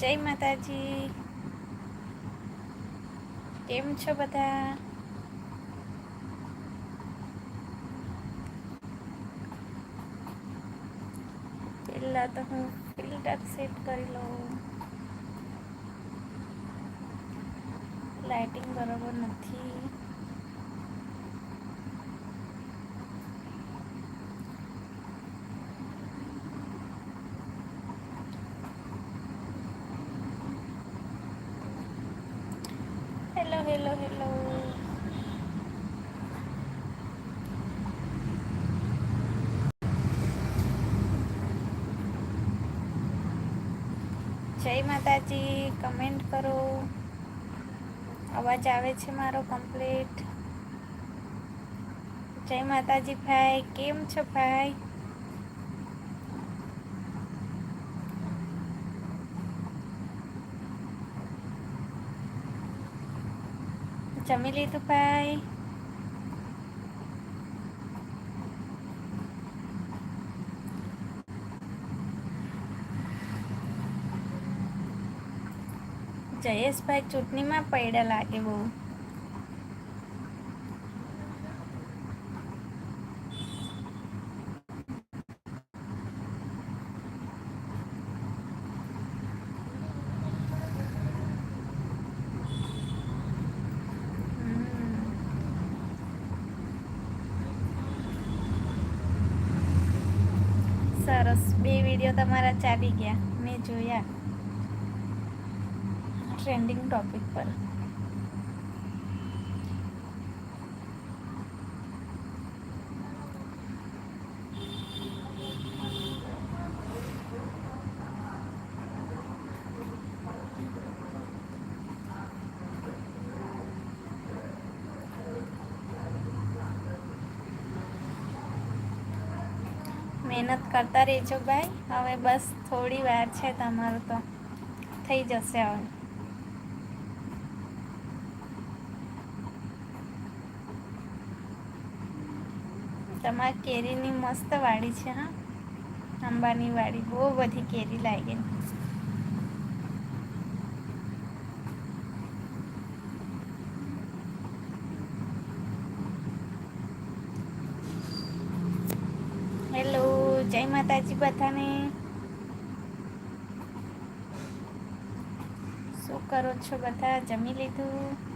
જય માતાજી. કેમ છો બધા? પેલા તો હું ફિલ્ટર સેટ કરી લઉં. લાઇટિંગ બરાબર નથી. હેલો હેલો જય માતાજી કમેન્ટ કરો. અવાજ આવે છે મારો કમ્પ્લીટ જય માતાજી ભાઈ, કેમ છો ભાઈ? જમી લીધું ભાઈ જયેશભાઈ ચૂંટણીમાં પડ્યા લાગે બહુ સરસ બે વીડિયો તમારા ચાલી ગયા. મેં જોયા. ટ્રેન્ડિંગ ટોપિક પર. મહેનત કરતા રહેજો ભાઈ. હવે બસ થોડી વાર છે તમારું તો. થઈ જશે હવે. તમારી કેરીની મસ્ત વાડી છે, હા? આંબાની વાડી. બહુ બધી કેરી લાગી હેલો જય માતાજી બધાને. શું કરો છો બધા? જમી લીધું?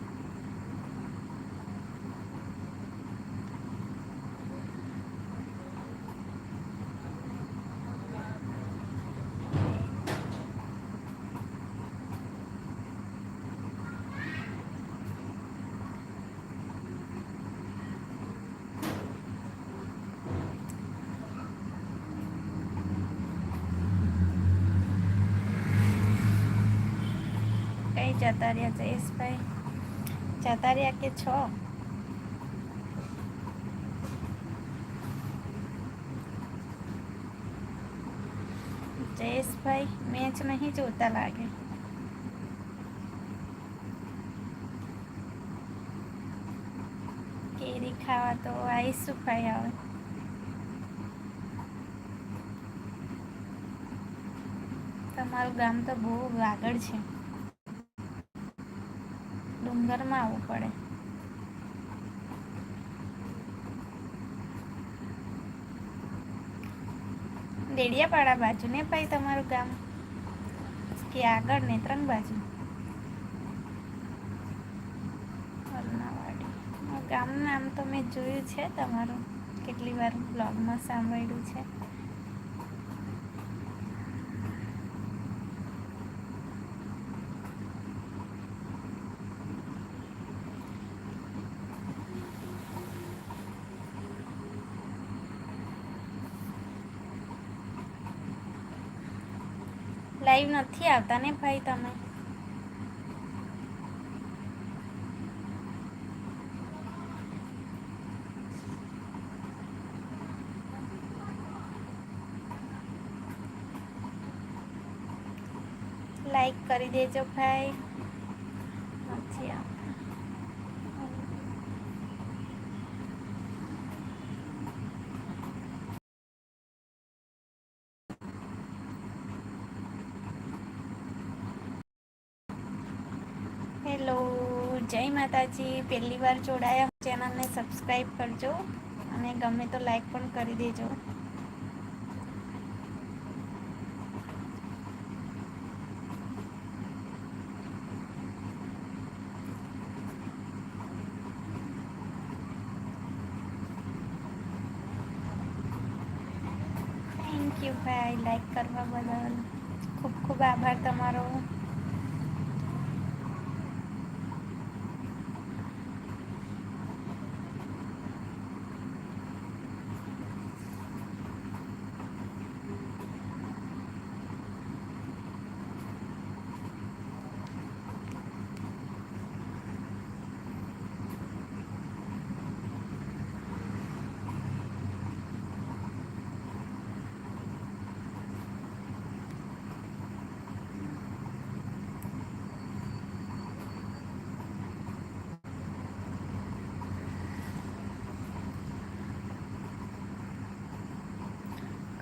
જતા રહ્યા જયેશભાઈ જતા રહ્યા કે છો? જયેશભાઈ મેચ નહીં જોતા લાગે. કેરી ખાવા તો આવીશું ભાઈ આવે તમારું ગામ તો બહુ આગળ છે. ડુંગરમાં આવવું પડે. દેડિયાપાડા બાજુ ને ભાઈ તમારું ગામ? કે આગળ ને ત્રણ બાજુ? ગામનું નામ તો મેં જોયું છે તમારું. કેટલી વાર બ્લોગમાં સાંભળ્યું છે. લાઈવ નથી આવતા ને ભાઈ તમે? લાઈક કરી દેજો ભાઈ નથી આવતા જય માતાજી પહેલી વાર જોડાયા ચેનલને સબસ્ક્રાઈબ કરજો અને ગમે તો લાઈક પણ કરી દેજો થેન્ક યુ ભાઈ લાઈક કરવા બદલ ખૂબ ખૂબ આભાર તમારો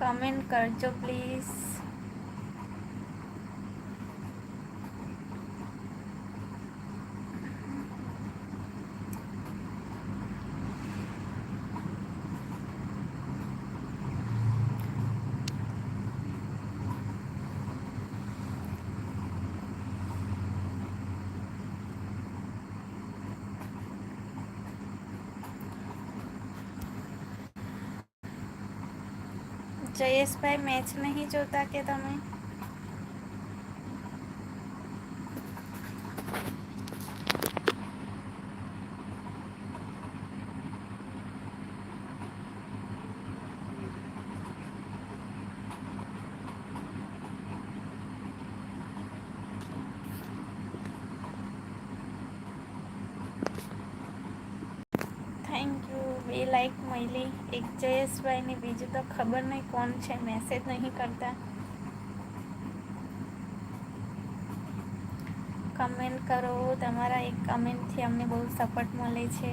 કમેન્ટ કરજો પ્લીઝ જયેશભાઈ મેચ નહીં જોતા કે તમે થેન્ક યુ બે મળી એક જયેશભાઈને બીજું તો ખબર નહીં કોણ છે મેસેજ નહીં કરતા. કમેન્ટ કરો, તમારા એક કમેન્ટથી અમને બહુ સપોર્ટ મળે છે.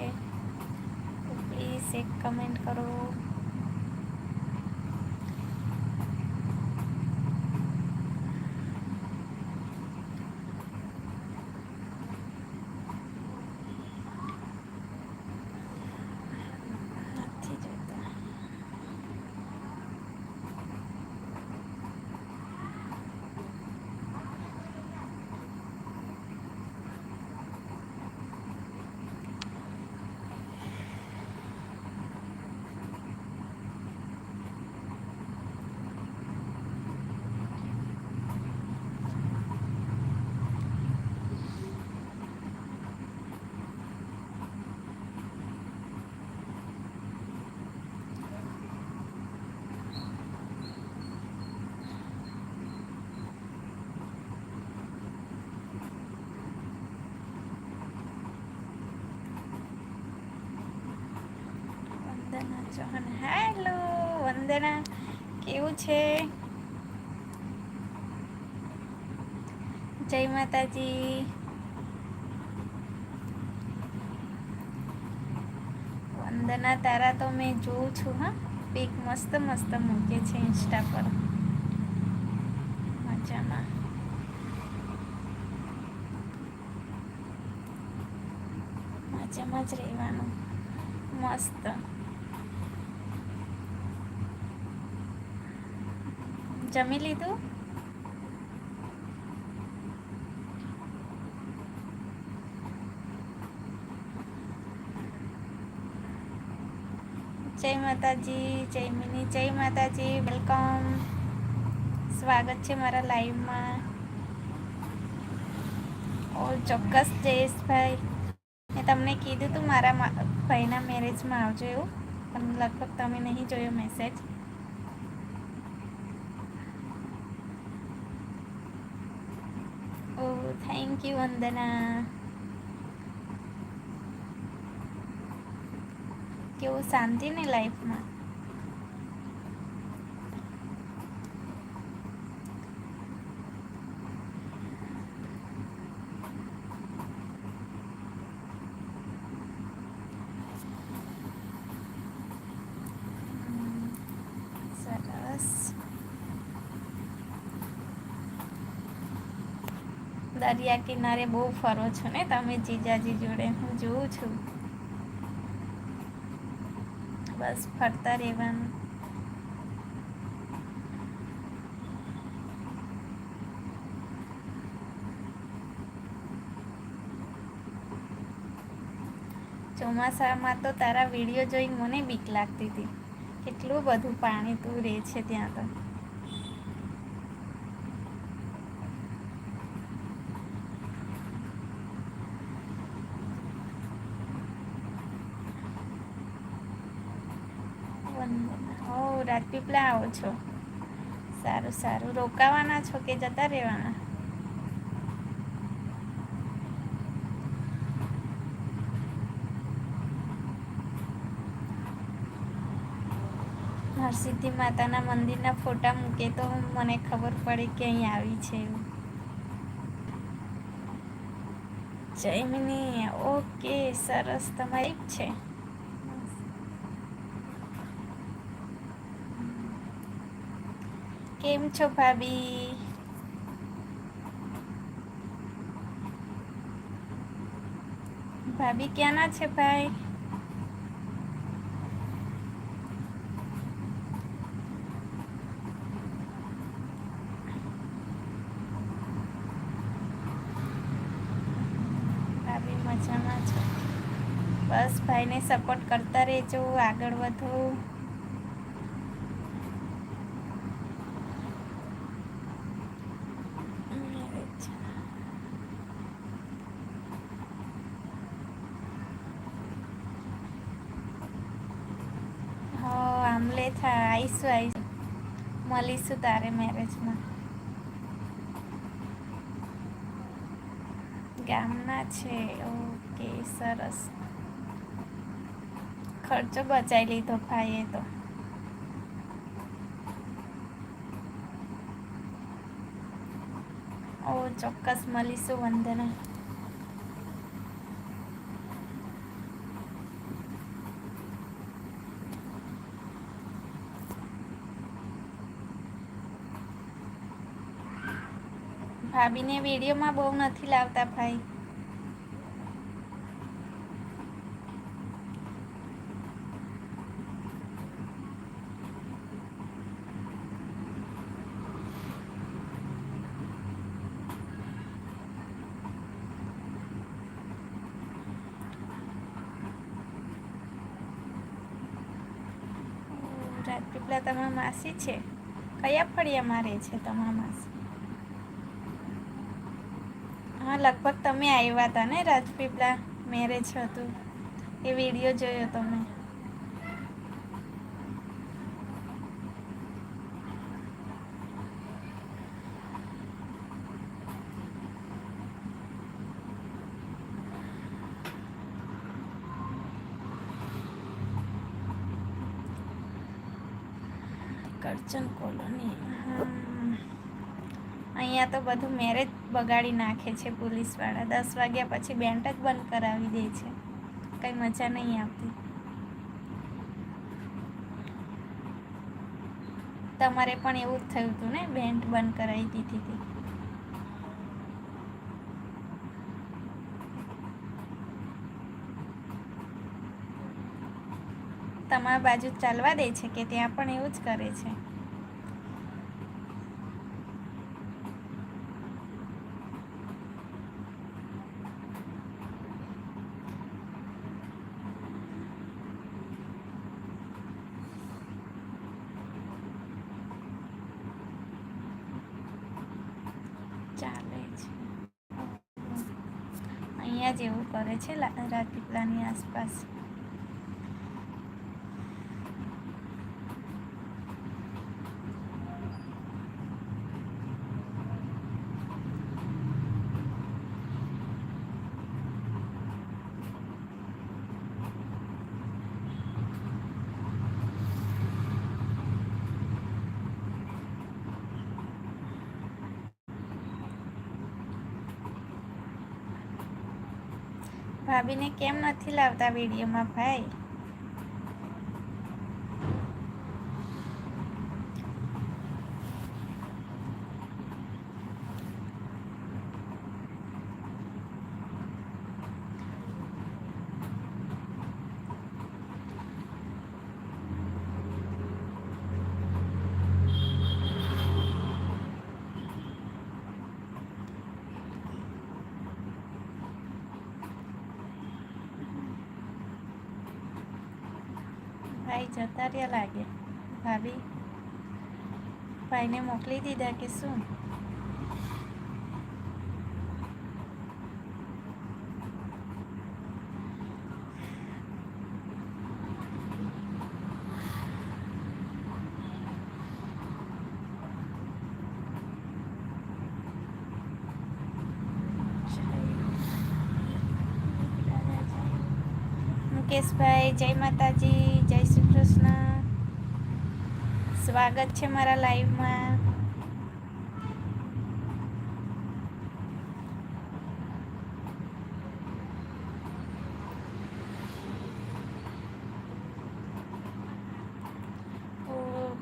પ્લીઝ એક કમેન્ટ કરો નથી જોતા વંદના ચૌહાણ હેલો વંદના, કેવું છે? જય માતાજી. વંદના તારા તો મેં જોઉં છું, હા? પીક મસ્ત મસ્ત મૂકે છે ઇન્સ્ટા પર. મજામાં. મજામાં જ રહેવાનું. મસ્ત. જમી લીધું? જય માતાજી, જય મિની, જય માતાજી, વેલકમ. સ્વાગત છે મારા લાઈવમાં. ઓ ચોક્કસ જયેશભાઈ. મેં તમને કીધું તું મારા ભાઈના મેરેજમાં આવજો એવું, પણ લગભગ તમે નહીં જોયો મેસેજ ઓ થેન્ક યુ વંદના કેવું શાંતિ ને લાઈફમાં સરસ દરિયા કિનારે બહુ ફરો છો ને તમે જીજાજી જોડે, હું જોઉં છું. બસ ફરતા રહેવાનું. ચોમાસામાં તો તારા વીડિયો જોઈ મને બીક લાગતી હતી. કેટલું બધું પાણી તું રહે છે ત્યાં તો. હો રાજપીપળા આવો છો. સારું સારું. રોકાવાના છો કે જતા રહેવાના? હરસિદ્ધિ માતાના મંદિરના ફોટા મૂકે તો મને ખબર પડે કે અહીં આવી છે એવું. જયમિની ઓકે, સરસ. તમારી છે. કેમ છો ભાભી? ભાભી ક્યાંના છે ભાઈ? ભાભી મજામાં છે? બસ ભાઈને સપોર્ટ કરતા રહેજો, આગળ વધો. આવીશું આવીશું મળીશું તારે મેરેજમાં ગામના છે. ઓકે, સરસ. ખર્ચો બચાવી લીધો ભાઈએ તો. ઓ, ચોક્કસ મળીશું વંદના. ભાભીને વિડીયોમાં બહુ નથી લાવતા ભાઈ. રાજપીપળા તમારા માસી છે? કયા ફળિયા મારે છે તમારા માસી? હા, લગભગ તમે આવ્યા હતા ને રાજપીપળા મેરેજ હતું. એ વીડિયો જોયો તમે. કરચન કોલોની. અહીંયા તો બધું મેરેજ બગાડી નાખે છે પોલીસવાળા. દસ વાગ્યા પછી બેન્ડ જ બંધ કરાવી દે છે. કંઈ મજા નહીં આવતી. તમારે પણ એવું જ થયું હતું ને? બેન્ટ બંધ કરાવી દીધી હતી. તમારા બાજુ ચાલવા દે છે કે ત્યાં પણ એવું જ કરે છે? ચાલે છે. અહીંયા જ એવું કરે છે રાજપીપળાની આસપાસ. ભાભીને કેમ નથી લાવતા વિડીયોમાં ભાઈ? રહ્યા ભાભી ભાઈને મોકલી દીધા કે શું? મુકેશભાઈ જય માતાજી. સ્વાગત છે મારા લાઈવમાં.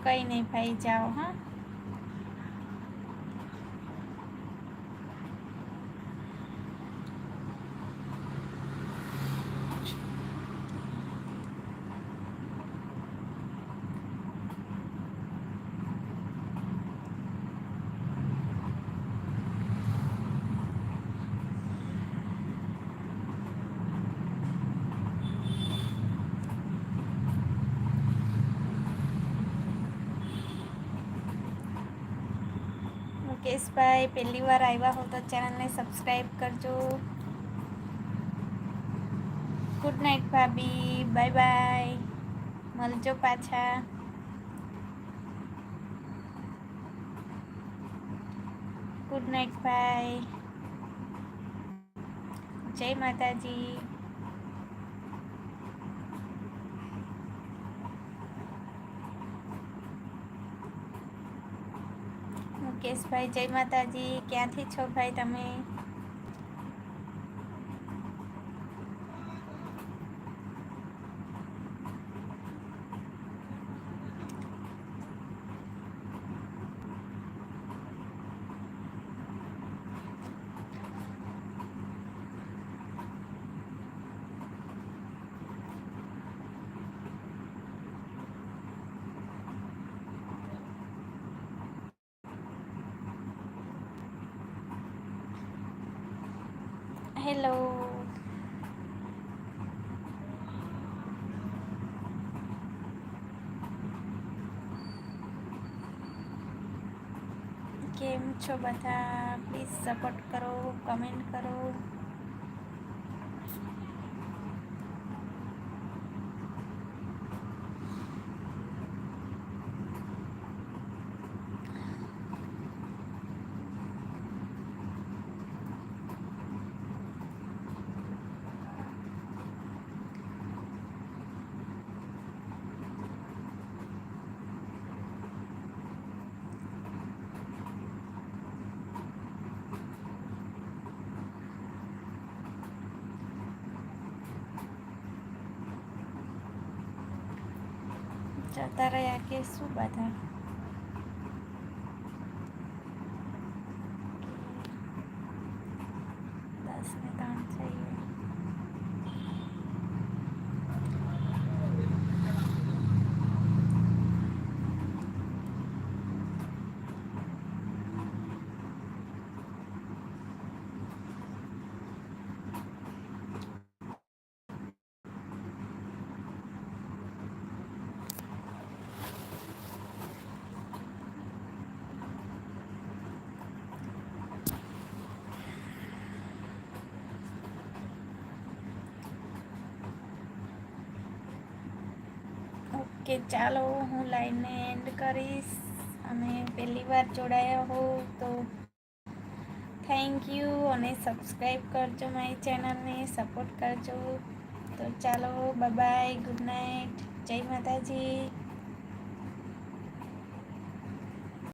કંઈ નહીં ભાઈ જાઓ હા. મુકેશભાઈ પહેલી વાર આવ્યા હો તો ચેનલને સબસ્ક્રાઈબ કરજો. ગુડ નાઇટ ભાભી. બાય બાય મળજો પાછા. ગુડ નાઇટ ભાઈ. જય માતાજી. મુકેશભાઈ જય માતાજી. ક્યાંથી છો ભાઈ તમે? કેમ છો બધા? પ્લીઝ સપોર્ટ કરો કમેન્ટ કરો. જતા રહ્યા. કે શું બધા દસ ને ત્રણ થઈ ગયા ઓકે ચાલો હું લાઈનને એન્ડ કરીશ. અને પહેલી વાર જોડાયા હો, તો થેન્ક યુ અને સબસ્ક્રાઈબ કરજો મારી ચેનલને સપોર્ટ કરજો. તો ચાલો બાય ગુડ નાઇટ જય માતાજી.